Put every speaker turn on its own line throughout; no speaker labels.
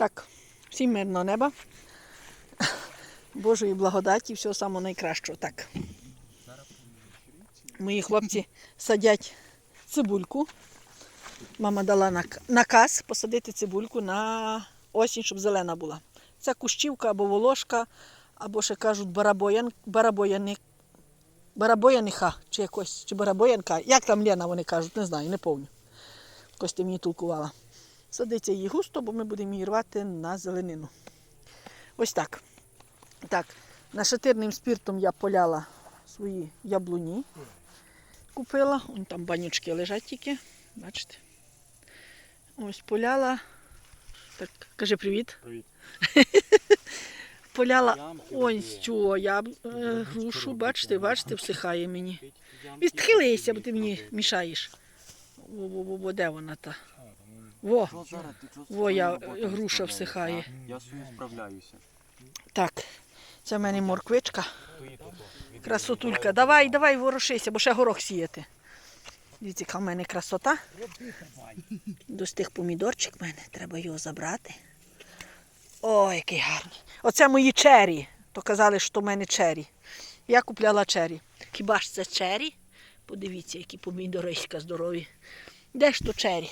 Так, всім мирного неба. Божої благодаті, всього самого найкращого. Так. Мої хлопці садять цибульку. Мама дала наказ посадити цибульку на осінь, щоб зелена була. Це кущівка або волошка, або ще кажуть барабоян, барабояни, барабояниха, чи якось, чи барабоянка. Як там Лена вони кажуть, не знаю, не пам'ятаю. Костя мені толкувала. Садиться її густо, бо ми будемо її рвати на зеленину. Ось так. Так, нашатирним спіртом я поляла свої яблуні. Купила. Вон там банючки лежать тільки. Бачите? Ось поляла. Так, кажи привіт.
Привіт.
Поляла ось цю я е, грушу, бачите, бачите, всихає мені. Відхилися, бо ти мені мішаєш. Во, во, во, де вона та? Во,
чого
во я груша всихає.
Я свою справляюся.
Так, це в мене морквичка. Красотулька. Давай, давай, ворушися, бо ще горох сіяти. Дивіться, яка в мене красота. Достиг помідорчик в мене, треба його забрати. О, який гарний. Оце мої чері. То казали, що в мене чері. Я купляла чері. Хіба ж це чері? Подивіться, які помідориська здорові. Де ж то чері?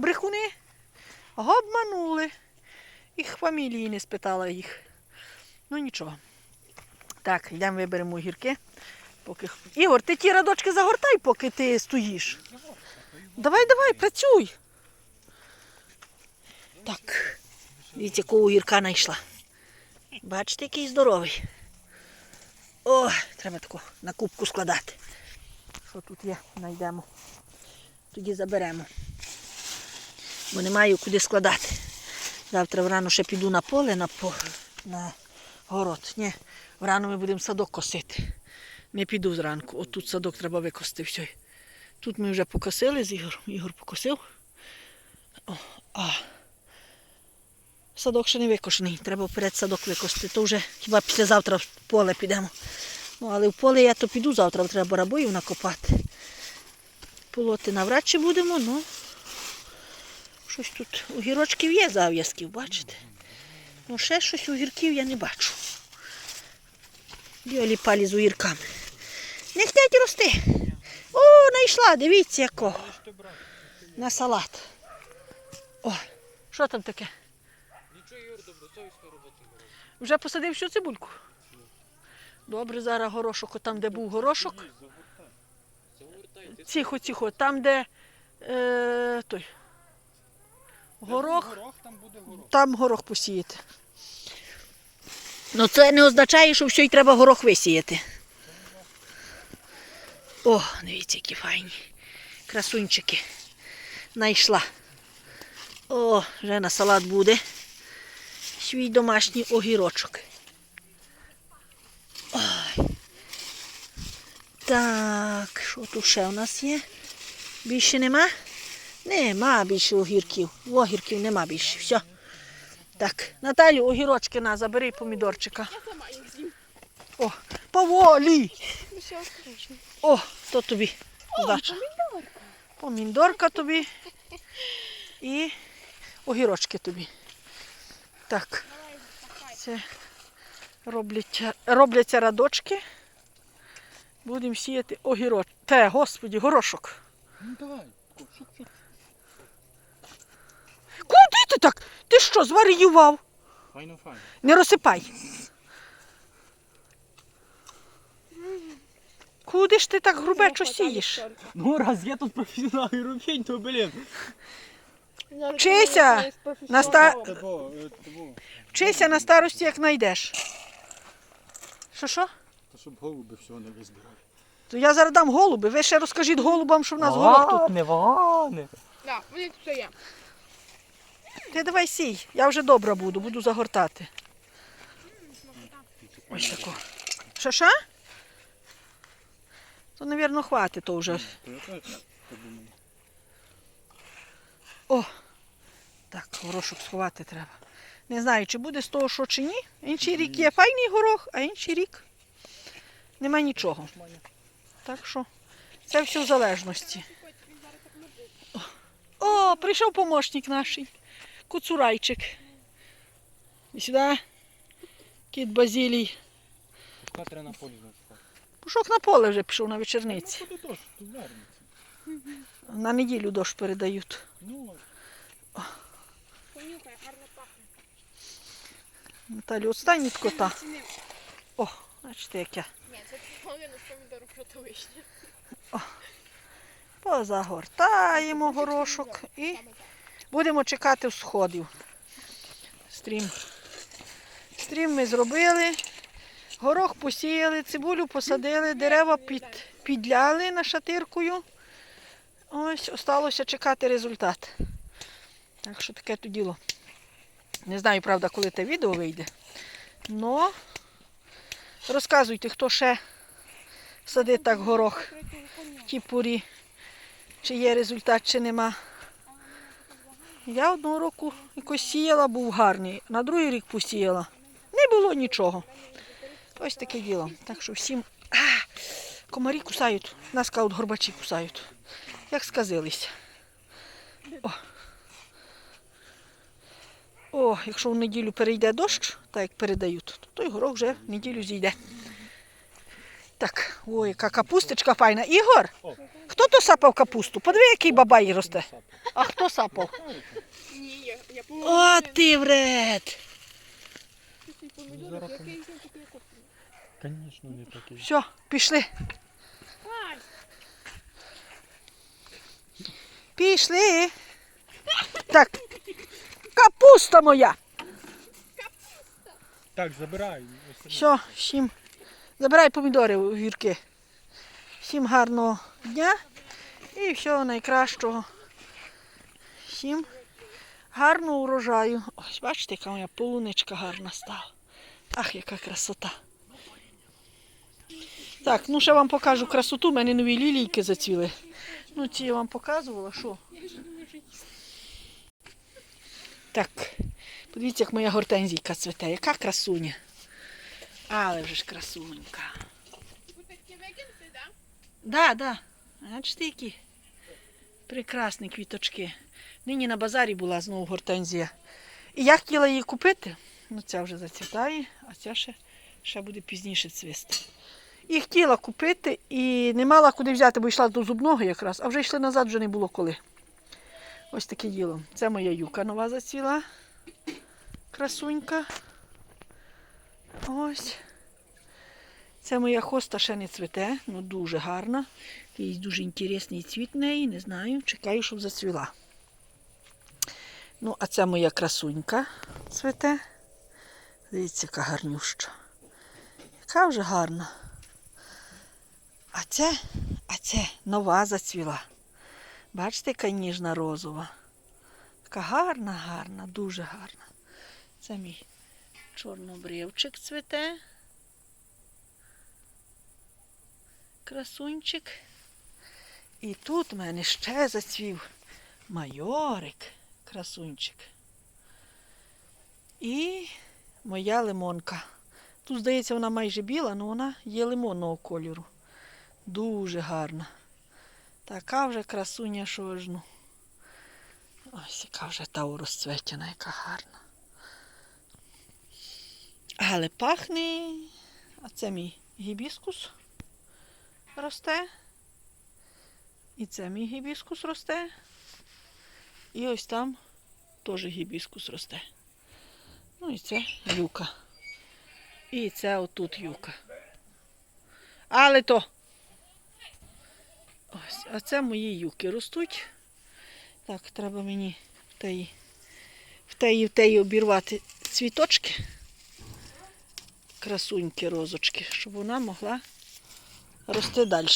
Брехуни? Обманули. Їх фамілії не спитала їх. Ну нічого. Так, йдемо виберемо огірки. Поки... Ігор, ти ті радочки загортай, поки ти стоїш. Давай, давай, працюй. Так. Дивіться, якого огірка знайшла. Бачите, який здоровий. О, треба таку на кубку складати. Що тут є, знайдемо. Тоді заберемо. Бо не маю куди складати. Завтра врано ще піду на поле, на, на город. Ні, врано ми будемо садок косити. Не піду зранку. От тут садок треба викосити все. Тут ми вже покосили з Ігорем. Ігор покосив. О, а садок ще не викошений. Треба вперед садок викосити. То вже хіба післязавтра в поле підемо. Ну, але в поле я то піду завтра, треба барабоїв накопати. Полоти навряд чи будемо, ну щось тут огірочків є зав'язків, бачите? Ну ще щось огірків я не бачу. Білі палі з огірками. Не хочуть рости. О, знайшла, дивіться якого. На салат. О, що там таке?
Нічого, Юр, добросовісно роботу.
Вже посадив всю цибульку. Добре, зараз горошок, там, де був горошок. Тихо, тихо, там, де е, той. Горох,
Горох там буде горох.
там горох посіяти. Ну це не означає, що все й треба горох висіяти. О, дивіться, які файні. Красунчики. Найшла. О, вже на салат буде. Свій домашній огірочок. Ой. Так, що тут ще у нас є? Більше нема? Нема більше огірків. Огірків нема більше. Все. Так, Наталю, огірочки на, забери помідорчика. О, поволі. О, то тобі. Здача. Помідорка тобі. І огірочки тобі. Так. Це робляться, робляться радочки. Будемо сіяти огірок. Те, господі, горошок.
Ну давай.
Ти так? Ти що, зваріював?
Файно, файно.
Не розсипай. Куди ж ти так грубечо сієш?
Ну раз я тут професіонал і робінь, то блін.
Вчися на, ста...
Е.
Вчися на старості, як знайдеш. Що що?
То щоб голуби всього не визбирали.
То я зараз дам голуби. Ви ще розкажіть голубам, що в нас горох тут.
Не вагане.
Так, вони тут все є.
Ти давай сій, я вже добра буду, буду загортати. Ось тако. Що що? То, мабуть, хватить то вже. О! Так, горошок сховати треба. Не знаю, чи буде з того, що чи ні. Інший рік є файний горох, а інший рік нема нічого. Так що це все в залежності. О, прийшов помощник наш. Куцурайчик. І сюди. Кіт Базілій.
Катера на полі знайшла.
Пушок на поле вже пішов на вечорниці.
Куди дощ? Тут вернеться.
На неділю дощ передають.
Ну,
Понюхай, гарно пахне.
Наталю, отстань від кота. О, бачите, як я
Ні, це половина з помідору проти вишні.
позагортаємо горошок і будемо чекати всходів. Стрім. Стрім ми зробили. Горох посіяли, цибулю посадили, дерева під, підляли нашатиркою. Ось, осталося чекати результат. Так що таке то діло. Не знаю, правда, коли те відео вийде. Но розказуйте, хто ще садить так горох в тій порі, чи є результат, чи нема. Я одного року якось сіяла, був гарний, на другий рік посіяла. Не було нічого. Ось таке діло. Так що всім. А, комарі кусають, нас кажуть, горбачі кусають. Як сказились. О. О, якщо в неділю перейде дощ, так як передають, то той горох вже в неділю зійде. Так, ой, яка капусточка файна. Ігор. Хто сапав капусту? Подиви, який бабай росте. А хто сапав?
Ні, я, я
О, ти вред!
Звісно, не такий.
Все, пішли. Пішли. Так, капуста моя.
Так, забирай.
Все, всім. Забирай помідори у гірки. Всім гарного дня і всього найкращого. Всім гарного урожаю. Ось, бачите, яка моя полуничка гарна стала. Ах, яка красота. Так, ну ще вам покажу красоту. У мене нові лілійки зацвіли. Ну, ці я вам показувала, що? Так, подивіться, як моя гортензійка цвіте. Яка красуня. Але вже ж красунька.
так?
Да, да. Бачите, які прекрасні квіточки. Нині на базарі була знову гортензія. І я хотіла її купити. Ну, ця вже зацвітає, а ця ще, ще буде пізніше цвісти. І хотіла купити, і не мала куди взяти, бо йшла до зубного якраз, а вже йшли назад, вже не було коли. Ось таке діло. Це моя юка нова зацвіла. Красунька. Ось. Це моя хоста ще не цвіте, ну дуже гарна. Якийсь дуже інтересний цвіт в неї, не знаю. Чекаю, щоб зацвіла. Ну, а це моя красунька цвіте. Дивіться, яка гарнюща. Яка вже гарна. А це, а це нова зацвіла. Бачите, яка ніжна розова. Така гарна, гарна, дуже гарна. Це мій чорнобривчик цвіте. Красунчик. І тут в мене ще зацвів майорик, красунчик. І моя лимонка. Тут, здається, вона майже біла, але вона є лимонного кольору. Дуже гарна. Така вже красуня, що аж ну. Ось яка вже та розцветена, яка гарна. Але пахне. А це мій гібіскус росте. І це мій гібіскус росте. І ось там теж гібіскус росте. Ну і це юка. І це отут юка. Але то. Ось, а це мої юки ростуть. Так, треба мені в теї, в теї, в теї обірвати цвіточки. Красуньки розочки, щоб вона могла рости далі.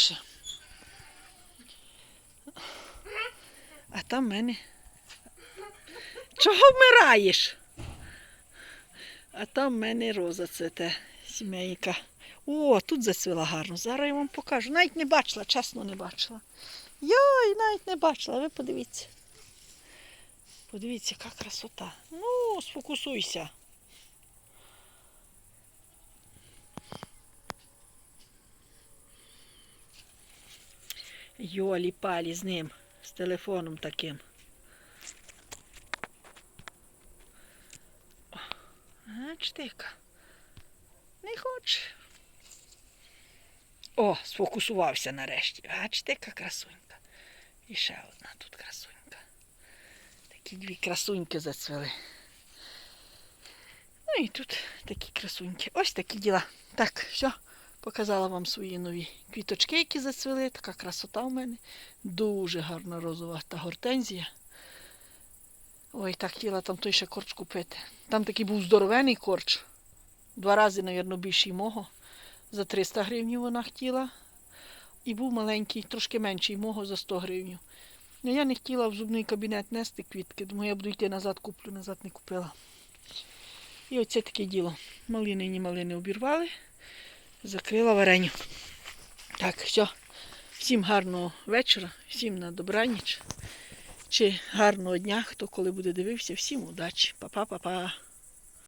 А там в мене. Чого вмираєш? А там в мене роза цвете, сімейка. О, тут зацвіла гарно. Зараз я вам покажу. Навіть не бачила, чесно не бачила. Йой, навіть не бачила, ви подивіться. Подивіться, яка красота. Ну, сфокусуйся. Йолі палі з ним, з телефоном таким. Бачите. Не хоче. О, сфокусувався нарешті. Бачите, яка красунька. І ще одна тут красунька. Такі дві красуньки зацвели. Ну і тут такі красуньки. Ось такі діла. Так, все. Показала вам свої нові квіточки, які зацвели. Така красота в мене. Дуже гарна розова та гортензія. Ой, так хотіла там той ще корч купити. Там такий був здоровений корч. Два рази, мабуть, більший мого. За 300 гривень вона хотіла. І був маленький, трошки менший мого за 100 гривень. Ну я не хотіла в зубний кабінет нести квітки, думаю, я буду йти назад, куплю, назад не купила. І оце таке діло. Малини ні малини обірвали, закрила вареню. Так, все. Всім гарного вечора, всім на добраніч. Чи гарного дня, хто коли буде дивився, всім удачі. Па-па-па-па.